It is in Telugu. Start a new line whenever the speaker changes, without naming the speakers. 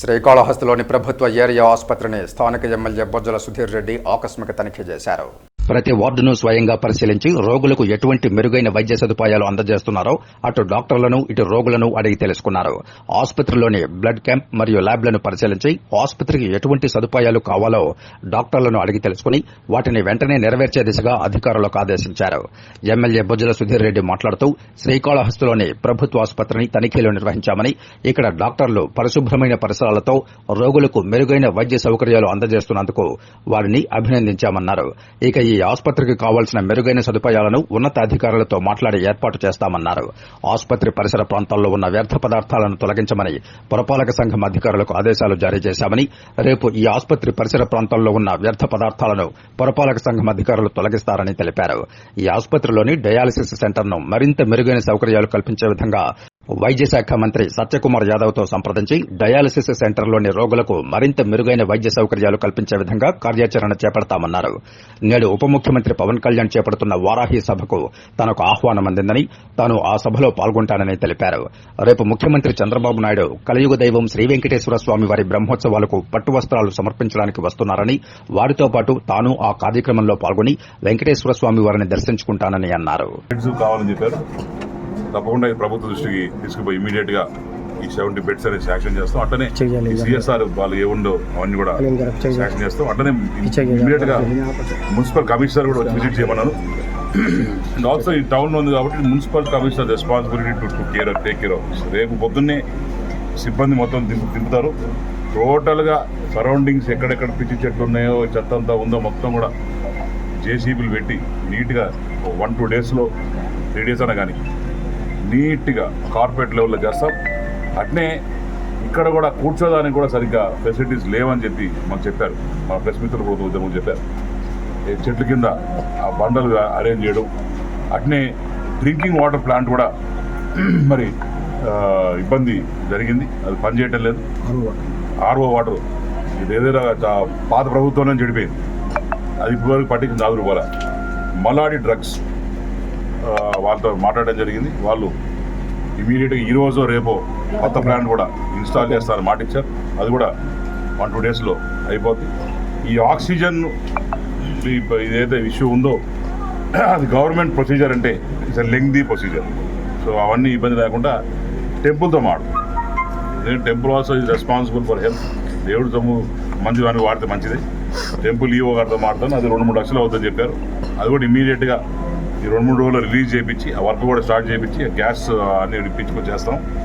శ్రీకాళహస్తిలోని ప్రభుత్వ ఏరియా ఆసుపత్రిని స్థానిక ఎమ్మెల్యే బొజ్జల సుధీర్ రెడ్డి ఆకస్మిక తనిఖీ చేశారు.
ప్రతి వార్డును స్వయంగా పరిశీలించి రోగులకు ఎటువంటి మెరుగైన వైద్య సదుపాయాలు అందజేస్తున్నారో అటు డాక్టర్లను ఇటు రోగులను అడిగి తెలుసుకున్నారు. ఆసుపత్రిలోని బ్లడ్ క్యాంప్ మరియు ల్యాబ్లను పరిశీలించి ఆసుపత్రికి ఎటువంటి సదుపాయాలు కావాలో డాక్టర్లను అడిగి తెలుసుకుని వాటిని వెంటనే నెరవేర్చే దిశగా అధికారులకు ఆదేశించారు. ఎమ్మెల్యే బుజ్జల సుధీర్ రెడ్డి మాట్లాడుతూ శ్రీకాళహస్తిలోని ప్రభుత్వ ఆసుపత్రిని తనిఖీలు నిర్వహించామని ఇక్కడ డాక్టర్లు పరిశుభ్రమైన పరిసరాలతో రోగులకు మెరుగైన వైద్య సౌకర్యాలు అందజేస్తున్నందుకు వారిని అభినందించామన్నారు. ఇక ఈ ఆసుపత్రికి కావాల్సిన మెరుగైన సదుపాయాలను ఉన్నతాధికారులతో మాట్లాడి ఏర్పాటు చేస్తామన్నారు. ఆసుపత్రి పరిసర ప్రాంతాల్లో ఉన్న వ్యర్థ పదార్థాలను తొలగించమని పురపాలక సంఘం అధికారులకు ఆదేశాలు జారీ చేశామని రేపు ఈ ఆసుపత్రి పరిసర ప్రాంతాల్లో ఉన్న వ్యర్థ పదార్థాలను పురపాలక సంఘం అధికారులు తొలగిస్తారని తెలిపారు. ఈ ఆసుపత్రిలోని డయాలసిస్ సెంటర్ను మరింత మెరుగైన సౌకర్యాలు కల్పించే విధంగా వైద్య శాఖ మంత్రి సత్యకుమార్ యాదవ్తో సంప్రదించి డయాలసిస్ సెంటర్లోని రోగులకు మరింత మెరుగైన వైద్య సౌకర్యాలు కల్పించే విధంగా కార్యాచరణ చేపడతామన్నారు. నేడు ఉప ముఖ్యమంత్రి పవన్ కళ్యాణ్ చేపడుతున్న వారాహి సభకు తనకు ఆహ్వానం అందిందని తాను ఆ సభలో పాల్గొంటానని తెలిపారు. రేపు ముఖ్యమంత్రి చంద్రబాబు నాయుడు కలియుగ దైవం శ్రీ వెంకటేశ్వర స్వామి వారి బ్రహ్మోత్సవాలకు పట్టు వస్త్రాలు సమర్పించడానికి వస్తున్నారని వారితో పాటు తాను ఆ కార్యక్రమంలో పాల్గొని వెంకటేశ్వర స్వామి వారిని దర్శించుకుంటానని అన్నారు.
తప్పకుండా ఇది ప్రభుత్వ దృష్టికి తీసుకుపోయి ఇమీడియట్గా ఈ సెవెంటీ బెడ్స్ అనేది శాంక్షన్ చేస్తాం. అట్లనే సిఎస్ఆర్ వాళ్ళు ఏ ఉండో అవన్నీ కూడా శాంక్షన్ చేస్తాం. అట్లనే ఇమీడియట్గా మున్సిపల్ కమిషనర్ కూడా విజిట్ చేయమన్నారు. అండ్ ఆల్సో ఈ టౌన్ ఉంది కాబట్టి municipal commissioner responsibility to to care take care of రేపు పొద్దున్నే సిబ్బంది మొత్తం దింపు దింపుతారు. టోటల్గా సరౌండింగ్స్ ఎక్కడెక్కడ పిచ్చి చెట్లు ఉన్నాయో చెత్త అంతా ఉందో మొత్తం కూడా జేసీబీలు పెట్టి నీట్గా వన్ టూ డేస్లో త్రీ డేస్ అన్నా కానీ నీట్గా కార్పొరేట్ లెవెల్లో చేస్తాం. అట్నే ఇక్కడ కూడా కూర్చోదానికి కూడా సరిగ్గా ఫెసిలిటీస్ లేవని చెప్పి మాకు చెప్పారు. మా ప్రెస్ మిత్రులు కూడా ఉద్యమం చెప్పారు. చెట్ల కింద ఆ బండలు అరేంజ్ చేయడం అట్నే డ్రింకింగ్ వాటర్ ప్లాంట్ కూడా మరి ఇబ్బంది జరిగింది. అది పనిచేయటం లేదు. ఆర్ఓ వాటర్ ఇది ఏదైనా పాత ప్రభుత్వంలో చెడిపోయింది. అది ఇప్పటివరకు పట్టించింది నాలుగు రూపాయల. మలాడి డ్రగ్స్ వాళ్ళతో మాట్లాడడం జరిగింది. వాళ్ళు ఇమీడియట్గా ఈ రేపో కొత్త ప్లాంట్ కూడా ఇన్స్టాల్ చేస్తారు మాట అది కూడా వన్ టూ డేస్లో అయిపోద్ది. ఈ ఆక్సిజన్ ఇదైతే ఇష్యూ ఉందో అది గవర్నమెంట్ ప్రొసీజర్ అంటే ఇట్స్ లెంగ్దీ ప్రొసీజర్. సో అవన్నీ ఇబ్బంది లేకుండా టెంపుల్తో మాడు. నేను temple also is responsible for health. దేవుడు సొమ్ము మంచి దానికి వాడితే మంచిది. టెంపుల్ ఈఓ గారితో మాడతాను అది రెండు మూడు లక్షలు అవుతుందని చెప్పారు. అది కూడా ఇమీడియట్గా ఈ రెండు మూడు రోజులు రిలీజ్ చేయించి ఆ వర్క్ కూడా స్టార్ట్ చేయించి గ్యాస్ అన్ని ఇప్పించుకొని చేస్తాం.